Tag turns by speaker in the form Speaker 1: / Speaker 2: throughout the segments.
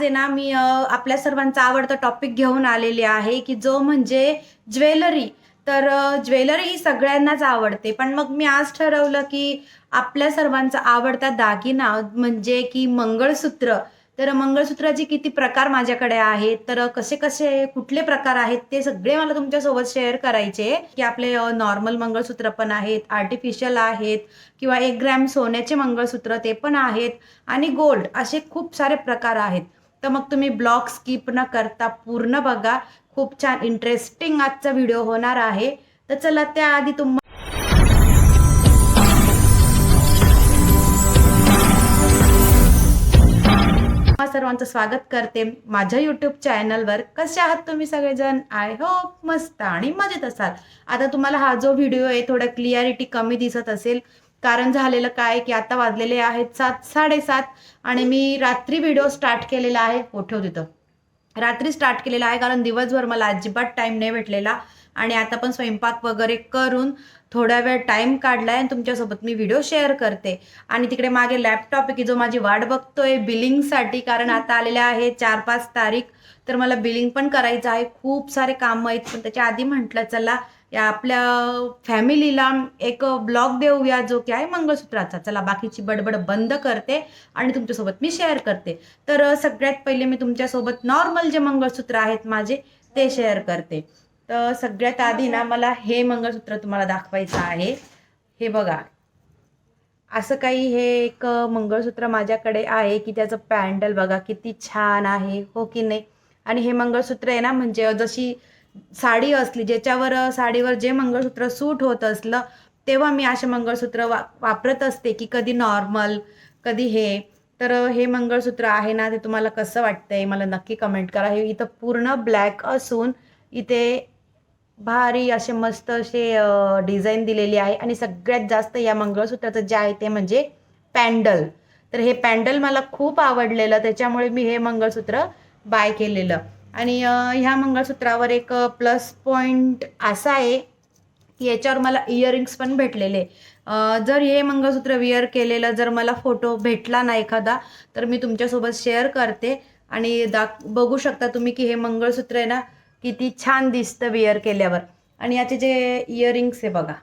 Speaker 1: आहे ना मी आपल्या सर्वांचा आवडता टॉपिक घेऊन आलेली आहे की जो म्हणजे ज्वेलरी. तर ज्वेलरी ही सगळ्यांनाच आवडते. पण मग मी आज ठरवलं की आपल्या सर्वांचा आवडता दागिना म्हणजे की मंगळसूत्र. तर मंगळसूत्राचे किती प्रकार माझ्याकडे आहेत? तर कसे कसे कुठले प्रकार आहेत? ते सगळे मला तुमच्यासोबत शेअर करायचे. की आपले नॉर्मल मंगळसूत्र पण आहेत आर्टिफिशियल आहेत किंवा एक ग्रॅम सोन्याचे मंगळसूत्र ते पण आहेत आणि गोल्ड असे खूप सारे प्रकार आहेत. तर मग तुम्ही ब्लॉग स्किप न करता पूर्ण बघा. खूप छान इंटरेस्टिंग आजचा व्हिडिओ होणार आहे. तर चला त्याआधी तुम सर्वांचं स्वागत करते माझ्या यूट्यूब चॅनलवर कसे आहात तुम्ही सगळेजण? आय होप मस्त आणि मजेत असाल. आता तुम्हाला हा जो व्हिडिओ आहे थोडा क्लिअरिटी कमी दिसत असेल. कारण झालेलं काय की आता वाजलेले आहेत सात साडेसात आणि मी रात्री व्हिडिओ स्टार्ट केलेला आहे. हो ठेव तिथं रात्री स्टार्ट केलेला आहे कारण दिवसभर मला अजिबात टाईम नाही भेटलेला आणि आता पण स्वयंपाक वगैरे करून थोडा वेळ टाईम काढला आहे आणि तुमच्यासोबत मी व्हिडिओ शेअर करते. आणि तिकडे मागे लॅपटॉप आहे की जो माझी वाट बघतोय बिलिंगसाठी कारण आता आलेल्या आहे चार पाच तारीख. तर मला बिलिंग पण करायचं आहे. खूप सारे कामं आहेत. पण त्याच्या आधी म्हटलं चला या आपल्या फॅमिलीला एक ब्लॉग देऊया जो की आहे मंगळसूत्राचा. चला बाकीची बडबड बंद करते आणि तुमच्यासोबत मी शेअर करते. तर सगळ्यात पहिले मी तुमच्यासोबत नॉर्मल जे मंगळसूत्र आहेत माझे ते शेअर करते. तर सगळ्यात आधी ना मला हे मंगळसूत्र तुम्हाला दाखवायचं आहे. हे बघा. असं काही हे एक मंगळसूत्र माझ्याकडे आहे की त्याचं पॅन्डल बघा किती छान आहे हो की नाही? आणि हे मंगळसूत्र आहे ना म्हणजे जशी साडी असली ज्याच्यावर साडीवर जे मंगळसूत्र सूट होत असलं तेव्हा मी असे मंगळसूत्र वा वापरत असते की कधी नॉर्मल कधी हे. तर हे मंगळसूत्र आहे ना ते तुम्हाला कसं वाटतंय मला नक्की कमेंट करा. हे इथं पूर्ण ब्लॅक असून इथे भारी असे मस्त असे डिझाईन दिलेली आहे. आणि सगळ्यात जास्त या मंगळसूत्राचं जे आहे ते म्हणजे पॅन्डल. तर हे पॅन्डल मला खूप आवडलेलं त्याच्यामुळे मी हे मंगळसूत्र बाय केलेलं. आणि ह्या मंगळसूत्रावर एक प्लस पॉईंट असा आहे. की याच्यावर मला इयरिंग्स पण भेटलेले. जर हे मंगळसूत्र विअर केलेलं जर मला फोटो भेटला ना एखादा तर मी तुमच्यासोबत शेअर करते. आणि दाख बघू शकता तुम्ही की हे मंगळसूत्र आहे ना किती छान दिसतं विअर केल्यावर. आणि याचे जे इयरिंग्स आहे बघा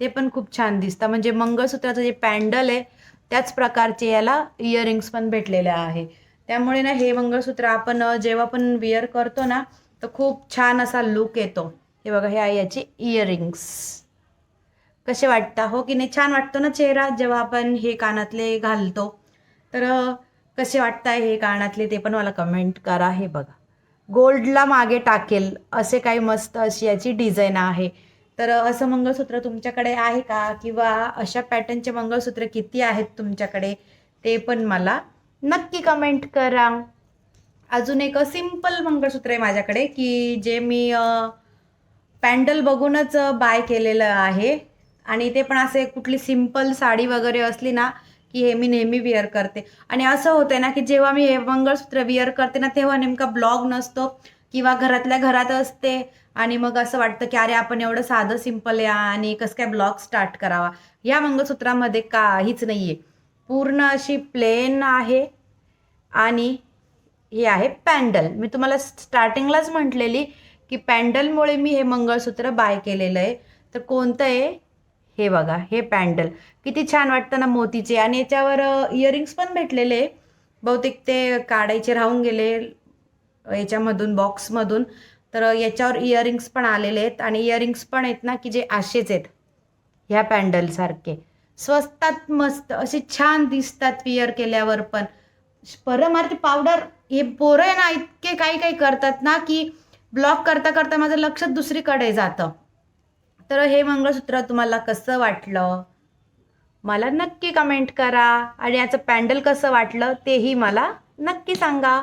Speaker 1: ते पण खूप छान दिसतं. म्हणजे मंगळसूत्राचं जे पॅन्डल आहे त्याच प्रकारचे याला इयरिंग्स पण भेटलेले आहे. त्यामुळे ना हे मंगळसूत्र आपण जेव्हा पण विअर करतो ना तर खूप छान असा लुक येतो. हे बघा हे आहे याचे इयरिंग्स कसे वाटतं? हो की नाही? छान वाटतो ना चेहरा? जेव्हा आपण हे कानातले घालतो. तर कसे वाटताय हे कानातले ते पण मला कमेंट करा. हे बघा. गोल्डला मागे टाकेल. असे काही मस्त अशी याची डिझाईन आहे. तर असं मंगळसूत्र तुमच्याकडे आहे का? किंवा अशा पॅटर्नचे मंगळसूत्र किती आहेत तुमच्याकडे? ते पण मला नक्की कमेंट करा. अजून एक सिंपल मंगळसूत्र आहे माझ्याकडे की जे मी पॅन्डल बघूनच बाय केलेलं आहे. आणि ते पण असे कुठली सिंपल साडी वगैरे असली ना की हे मी नेहमी विअर करते. आणि असं होतं ना की जेव्हा मी हे मंगळसूत्र विअर करते ना तेव्हा नेमका ब्लॉग नसतो किंवा घरातल्या घरात असते. आणि मग असं वाटतं की अरे आपण एवढं साधं सिंपल या आणि कसं काय ब्लॉग स्टार्ट करावा. या मंगळसूत्रामध्ये काहीच नाही आहे पूर्ण अशी प्लेन आहे. आणि हे आहे पॅन्डल. मी तुम्हाला स्टार्टिंगलाच म्हटलेली की पॅन्डलमुळे मी हे मंगळसूत्र बाय केलेलं आहे. तर कोणतं आहे? हे बघा हे पॅन्डल. किती छान वाटतं ना मोतीचे. आणि याच्यावर इयरिंग्स पण भेटलेले बहुतेक ते काढायचे राहून गेले याच्यामधून बॉक्समधून तर याच्यावर इयरिंग्स पण आलेले आहेत. आणि इयरिंग्स पण आहेत ना की जे असेच आहेत. ह्या पॅन्डलसारखे. स्वस्तात मस्त असे छान दिसतात विअर केल्यावर पण. परमार्थी पावडर हे पोरं आहे ना इतके काही काही करतात ना की ब्लॉक करता करता माझं लक्ष दुसरीकडे जातं. तर हे मंगळसूत्र तुम्हाला कसं वाटलं? मला नक्की कमेंट करा. आणि याचं पॅन्डल कसं वाटलं तेही मला नक्की सांगा.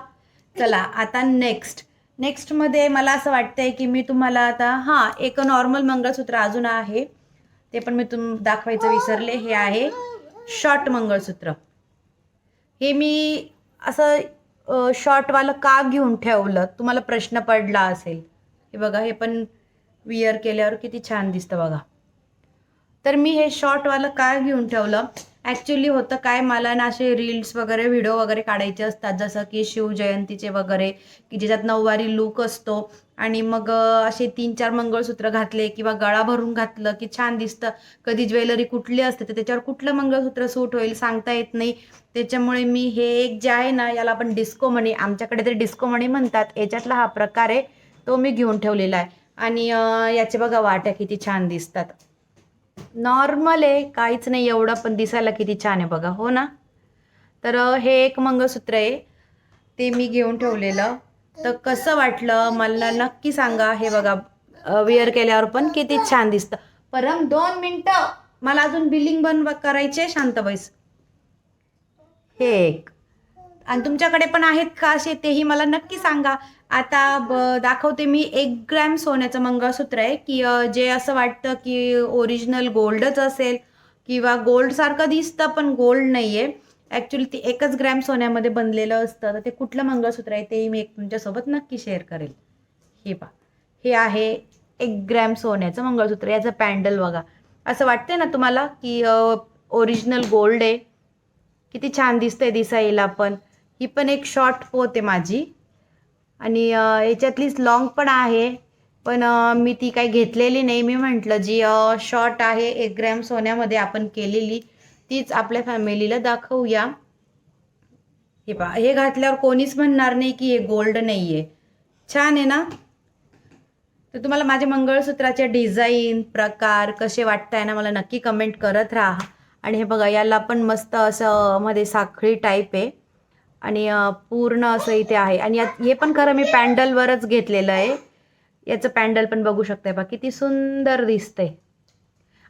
Speaker 1: चला आता नेक्स्ट नेक्स्टमध्ये मला असं वाटतंय की मी तुम्हाला आता हां एक नॉर्मल मंगळसूत्र अजून आहे. ते पण मी तुम दाखवायचं विसरले. हे आहे शॉर्ट मंगळसूत्र. हे मी असं शॉर्टवालं का घेऊन ठेवलं? तुम्हाला प्रश्न पडला असेल. हे बघा हे पण विअर केल्यावर किती छान दिसतं बघा. तर मी हे शॉर्टवालं का घेऊन ठेवलं? ॲक्च्युली होतं काय मला ना असे रील्स वगैरे व्हिडिओ वगैरे काढायचे असतात. जसं की शिवजयंतीचे वगैरे की ज्याच्यात नऊवारी लूक असतो. आणि मग असे तीन चार मंगळसूत्र घातले किंवा गळा भरून घातलं की छान दिसतं. कधी ज्वेलरी कुठली असते तर त्याच्यावर कुठलं मंगळसूत्र सूट होईल सांगता येत नाही. त्याच्यामुळे मी हे एक जे आहे ना याला आपण डिस्को मणी आमच्याकडे तरी डिस्को मणी म्हणतात. याच्यातला हा प्रकार आहे तो मी घेऊन ठेवलेला आहे. आणि याचे बघा वाट्या किती छान दिसतात. नॉर्मल आहे काहीच नाही एवढं पण दिसायला किती छान आहे बघा हो ना? तर हे एक मंगळसूत्र आहे ते मी घेऊन ठेवलेलं. तर कसं वाटलं मला नक्की सांगा हे बघा वेअर केल्यावर पण किती छान दिसतं. परम दोन मिनटं मला अजून बिलिंग बंद करायचे शांत बैस. हे एक. आणि तुमच्याकडे पण आहेत का असे तेही मला नक्की सांगा. आता ब दाखवते मी एक ग्रॅम सोन्याचं मंगळसूत्र आहे की जे असं वाटतं की ओरिजिनल गोल्डच असेल किंवा गोल्डसारखं दिसतं पण गोल्ड नाही आहे ॲक्च्युली ते एकच ग्रॅम सोन्यामध्ये बनलेलं असतं. तर ते कुठलं मंगळसूत्र आहे तेही मी एक तुमच्यासोबत नक्की शेअर करेल. हे पा हे आहे एक ग्रॅम सोन्याचं मंगळसूत्र. याचं पॅन्डल बघा. असं वाटतंय ना तुम्हाला की ओरिजिनल गोल्ड आहे. किती छान दिसतंय दिसायला पण. ही पण एक शॉर्ट पोत आहे माझी. आणि याच्यातलीच लॉंग पण आहे पण मी ती काही घेतलेली नाही. मी म्हटलं जी शॉर्ट आहे एक ग्रॅम सोन्यामध्ये आपण केलेली तीच आपल्या फॅमिलीला दाखवूया. हे पहा हे घातल्यावर कोणीच म्हणणार नाही की हे गोल्ड नाही आहे छान आहे ना? तर तुम्हाला माझ्या मंगळसूत्राचे डिझाईन प्रकार कसे वाटताय ना मला नक्की कमेंट करत राहा. आणि हे बघा याला पण मस्त असं मध्ये साखळी टाईप आहे. आणि पूर्ण असं इथे आहे. आणि यात हे पण खरं मी पॅन्डलवरच घेतलेलं आहे. याचं पॅन्डल पण बघू शकताय बा किती सुंदर दिसतंय.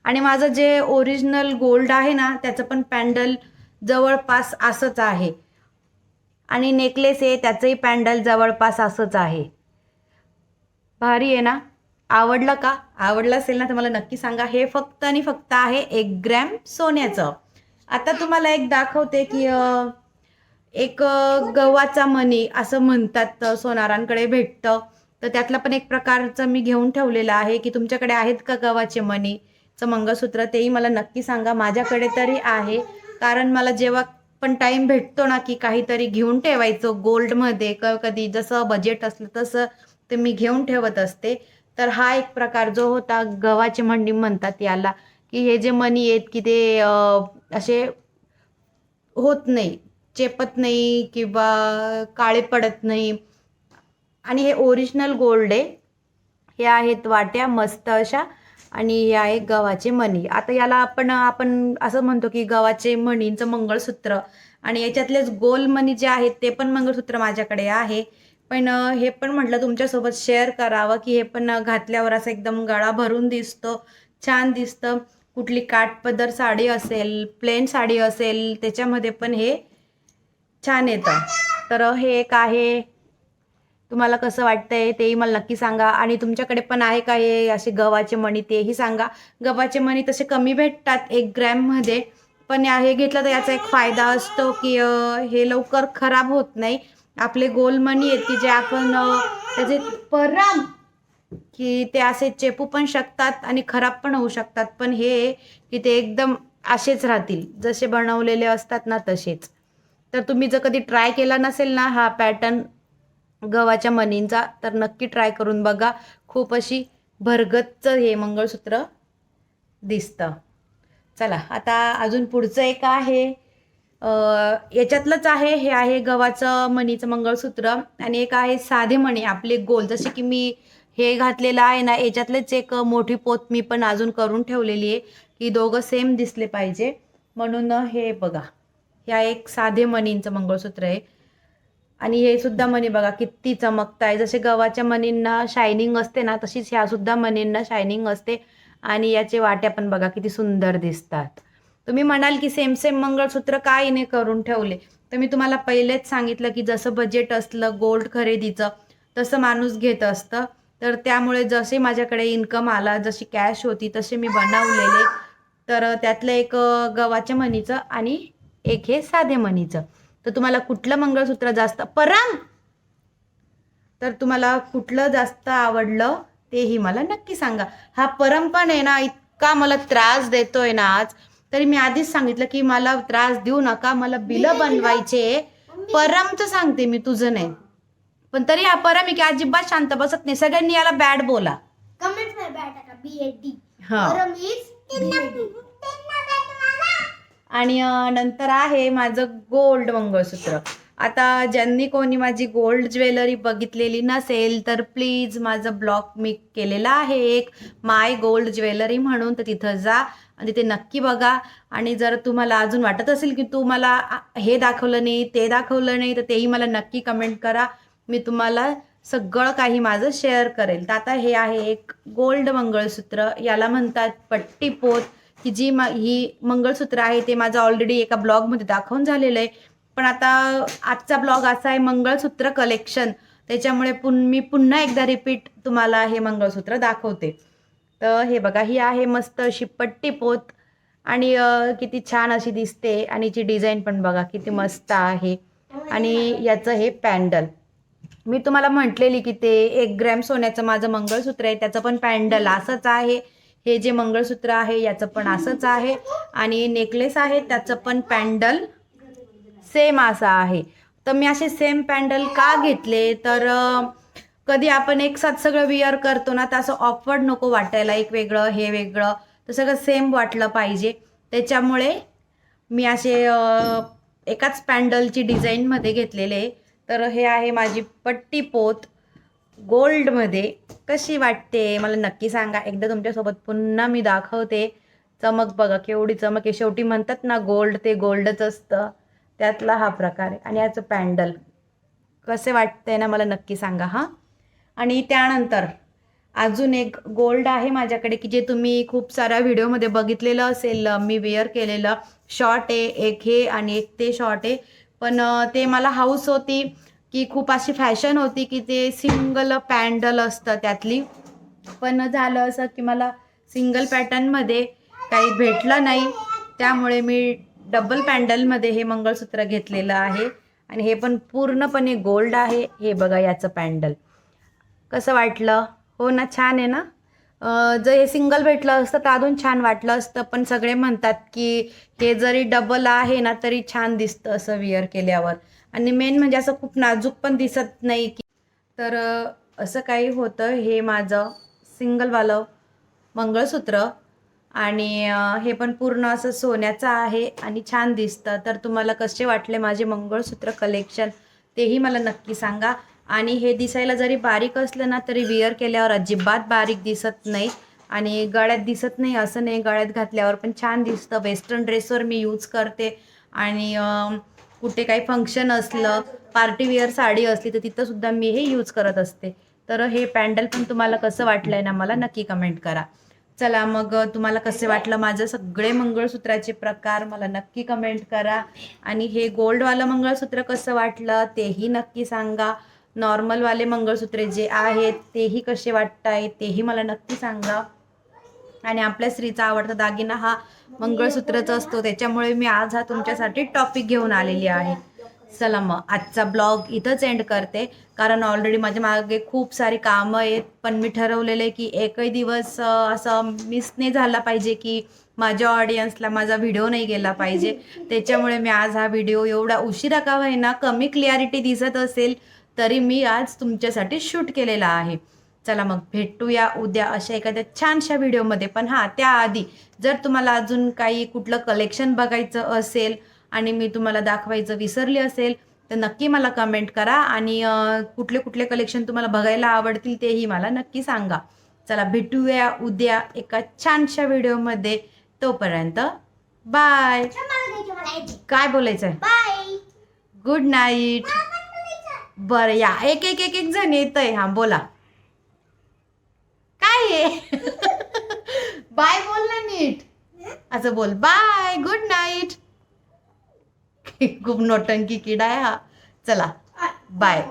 Speaker 1: आणि माझं जे ओरिजिनल गोल्ड आहे ना त्याचं पण पॅन्डल जवळपास असंच आहे. आणि नेकलेस आहे त्याचंही पॅन्डल जवळपास असंच आहे. भारी आहे ना? आवडलं का? आवडलं असेल ना तर मला नक्की सांगा. हे फक्त आणि फक्त आहे एक ग्रॅम सोन्याचं. आता तुम्हाला एक दाखवते की एक गव्हाचा मणी असं म्हणतात सोनारांकडे भेटतं. तर त्यातला पण एक प्रकारचं मी घेऊन ठेवलेलं आहे की तुमच्याकडे आहेत का गव्हाचे मणीचं मंगळसूत्र तेही मला नक्की सांगा. माझ्याकडे तरी आहे. कारण मला जेव्हा पण टाईम भेटतो ना की काहीतरी घेऊन ठेवायचं गोल्डमध्ये क कधी जसं बजेट असलं तसं ते मी घेऊन ठेवत असते. तर हा एक प्रकार जो होता गव्हाचे मंडी म्हणतात याला. की हे जे मणी आहेत की ते असे होत नाही. चेपत नाही किंवा काळे पडत नाही. आणि हे ओरिजिनल गोल्ड आहे हे आहेत वाट्या मस्त अशा. आणि हे आहे गव्हाचे मणी. आता याला आपण आपण असं म्हणतो की गव्हाचे मणींचं मंगळसूत्र. आणि याच्यातलेच गोल मणी जे आहेत ते पण मंगळसूत्र माझ्याकडे आहे. पण हे पण म्हटलं तुमच्यासोबत शेअर करावं की हे पण घातल्यावर असं एकदम गळा भरून दिसतो. छान दिसतं. कुठली काठपदर साडी असेल प्लेन साडी असेल त्याच्यामध्ये पण हे छान येतं. तर हे एक आहे. तुम्हाला कसं वाटतंय तेही मला नक्की सांगा. आणि तुमच्याकडे पण आहे का हे असे गव्हाचे मणी तेही सांगा. गव्हाचे मणी तसे कमी भेटतात एक ग्रॅममध्ये पण हे घेतलं तर याचा एक फायदा असतो की हे लवकर खराब होत नाही. आपले गोल मणी आहेत की जे आपण त्याचे परम की ते असे चेपू पण शकतात आणि खराब पण होऊ शकतात. पण हे की ते एकदम असेच राहतील. जसे बनवलेले असतात ना तसेच. तर तुम्ही जर कधी ट्राय केला नसेल ना हा पॅटर्न गव्हाच्या मनींचा तर नक्की ट्राय करून बघा. खूप अशी भरगतचं हे मंगळसूत्र दिसतं. चला आता अजून पुढचं एक आहे. याच्यातलंच आहे हे आहे गव्हाचं मणीचं मंगळसूत्र. आणि एक आहे साधे मणी आपले गोल. जसे की मी हे घातलेलं आहे ना याच्यातलेच एक मोठी पोत मी पण अजून करून ठेवलेली आहे की दोघं सेम दिसले पाहिजे. म्हणून हे बघा. ह्या एक साधे मणींचं मंगळसूत्र आहे. आणि हे सुद्धा मणी बघा किती चमकताय. जसे गव्हाच्या मणींना शायनिंग असते ना तशीच ह्या सुद्धा मणींना शायनिंग असते. आणि याचे वाट्या पण बघा किती सुंदर दिसतात. तुम्ही म्हणाल की सेम सेम मंगळसूत्र काय हिने करून ठेवले? तर मी तुम्हाला पहिलेच सांगितलं की जसं बजेट असलं गोल्ड खरेदीचं तसं माणूस घेत असतं. तर त्यामुळे जसे माझ्याकडे इन्कम आला जशी कॅश होती तसे मी बनवलेले. तर त्यातलं एक गव्हाच्या मणीचं आणि एक हे साधे मणीचं तर तुम्हाला कुठलं मंगळसूत्र जास्त परम तर तुम्हाला कुठलं जास्त आवडलं तेही मला नक्की सांगा. हा परम पण आहे ना इतका मला त्रास देतोय ना आज. तरी मी आधीच सांगितलं की मला त्रास देऊ नका मला बिलं बनवायचे परमचं सांगते मी तुझं नाही. पण तरी हा परम की अजिबात शांत बसत नाही. सगळ्यांनी याला बॅड बोला.
Speaker 2: कमेंट था बी ए डी
Speaker 1: हा.
Speaker 2: परम इज
Speaker 1: आणि नंतर आहे माझं गोल्ड मंगळसूत्र. आता ज्यांनी कोणी माझी गोल्ड ज्वेलरी बघितलेली नसेल तर प्लीज माझं ब्लॉग मी केलेला आहे एक माय गोल्ड ज्वेलरी म्हणून तर तिथं जा आणि तिथे नक्की बघा. आणि जर तुम्हाला अजून वाटत असेल की तू मला हे दाखवलं नाही ते दाखवलं नाही तर तेही मला नक्की कमेंट करा. मी तुम्हाला सगळं काही माझं शेअर करेल. तर आता हे आहे एक गोल्ड मंगळसूत्र याला म्हणतात पट्टीपोत. की जी मा ही मंगळसूत्र आहे ते माझं ऑलरेडी एका ब्लॉगमध्ये दाखवून झालेलं आहे. पण आता आजचा ब्लॉग असा आहे मंगळसूत्र कलेक्शन त्याच्यामुळे पुन मी पुन्हा एकदा रिपीट तुम्हाला हे मंगळसूत्र दाखवते. तर हे बघा ही आहे मस्त अशी पट्टीपोत आणि किती छान अशी दिसते. आणि जी डिझाईन पण बघा किती मस्त आहे. आणि याचं हे पॅन्डल. मी तुम्हाला म्हटलेली की ते एक ग्रॅम सोन्याचं माझं मंगळसूत्र आहे. त्याचं पण पॅन्डल असंच आहे. हे जे मंगळसूत्र आहे याचं पण असंच आहे. आणि नेकलेस आहे त्याचं पण पॅन्डल सेम असा आहे. तर मी असे सेम पॅन्डल का घेतले? तर कधी आपण एक साथ सगळं विअर करतो ना तर असं ऑफवर्ड नको वाटायला एक वेगळं हे वेगळं तर सगळं सेम वाटलं पाहिजे. त्याच्यामुळे मी असे एकाच पॅन्डलची डिझाईनमध्ये घेतलेले. तर हे आहे माझी पट्टी पोत. गोल्डमध्ये कशी वाटते? मला नक्की सांगा. एकदा तुमच्यासोबत पुन्हा मी दाखवते. चमक बघा केवढी चमक आहे. शेवटी म्हणतात ना गोल्ड ते गोल्डच असतं. त्यातला हा प्रकार आहे. आणि याचं पॅन्डल. कसे वाटतंय ना मला नक्की सांगा हां. आणि त्यानंतर अजून एक गोल्ड आहे माझ्याकडे की जे तुम्ही खूप साऱ्या व्हिडिओमध्ये बघितलेलं असेल. मी वेअर केलेलं. शॉर्ट आहे. एक हे आणि एक ते शॉर्ट आहे. पण ते मला हाऊस होती. की खूप अशी फॅशन होती की ते सिंगल पॅन्डल असतं त्यातली. पण झालं असं की मला सिंगल पॅटर्नमध्ये काही भेटलं नाही. त्यामुळे मी डबल पॅन्डलमध्ये हे मंगळसूत्र घेतलेलं आहे. आणि हे पण पूर्णपणे गोल्ड आहे. हे बघा याचं पॅन्डल. कसं वाटलं? हो ना छान आहे ना? जर हे सिंगल भेटलं असतं तर अजून छान वाटलं असतं. पण सगळे म्हणतात की हे जरी डबल आहे ना तरी छान दिसतं असं विअर केल्यावर. आणि मेन म्हणजे असं खूप नाजूक पण दिसत नाही की तर असं काही होतं. हे माझं सिंगलवालं मंगळसूत्र. आणि हे पण पूर्ण असं सोन्याचं आहे आणि छान दिसतं. तर तुम्हाला कसे वाटले माझे मंगळसूत्र कलेक्शन तेही मला नक्की सांगा. आणि हे दिसायला जरी बारीक असलं ना तरी विअर केल्यावर अजिबात बारीक दिसत नाही. आणि गळ्यात दिसत नाही असं नाही. गळ्यात घातल्यावर पण छान दिसतं. वेस्टर्न ड्रेसवर मी यूज करते. आणि कुठे काही फंक्शन असलं पार्टी वेअर साडी असली तर तिथं सुद्धा मी हे यूज करत असते. तर हे पॅन्डल पण तुम्हाला कसं वाटलं आहे ना मला नक्की कमेंट करा. चला मग तुम्हाला कसे वाटलं माझं सगळे मंगळसूत्राचे प्रकार मला नक्की कमेंट करा. आणि हे गोल्डवालं मंगळसूत्र कसं वाटलं तेही नक्की सांगा. नॉर्मलवाले मंगळसूत्रे जे आहेत तेही कसे वाटत आहेत तेही मला नक्की सांगा. आणि आपल्या स्त्रीचा आवडता दागिना हा मंगळसूत्रचा असतो. त्याच्यामुळे मी आज हा तुमच्यासाठी टॉपिक घेऊन आलेली आहे. चला मग आजचा ब्लॉग इथंच एंड करते. कारण ऑलरेडी माझ्या मागे खूप सारी कामं आहेत पण मी ठरवलेलं आहे की एकही दिवस असं मिस नाही झाला पाहिजे की माझ्या ऑडियन्सला माझा व्हिडिओ नाही गेला पाहिजे. त्याच्यामुळे मी आज हा व्हिडिओ एवढा उशिरा का होईना कमी क्लिअरिटी दिसत असेल तरी मी आज तुमच्यासाठी शूट केलेला आहे. चला मग भेटूया उद्या अशा एखाद्या छानशा व्हिडिओमध्ये. पण हां त्याआधी जर तुम्हाला अजून काही कुठलं कलेक्शन बघायचं असेल आणि मी तुम्हाला दाखवायचं विसरली असेल तर नक्की मला कमेंट करा आणि कुठले कुठले कलेक्शन तुम्हाला बघायला आवडतील तेही मला नक्की सांगा. चला भेटूया उद्या एका छानशा व्हिडिओमध्ये. तोपर्यंत बाय काय बोलायचं आहे गुड नाईट बरं या. एक एक एक एक जण येत आहे हां बोला. काय आहे बाय बोल ना नीट. असं बोल बाय गुड नाईट खूप नोटंकी किडा आहे हा. चला बाय.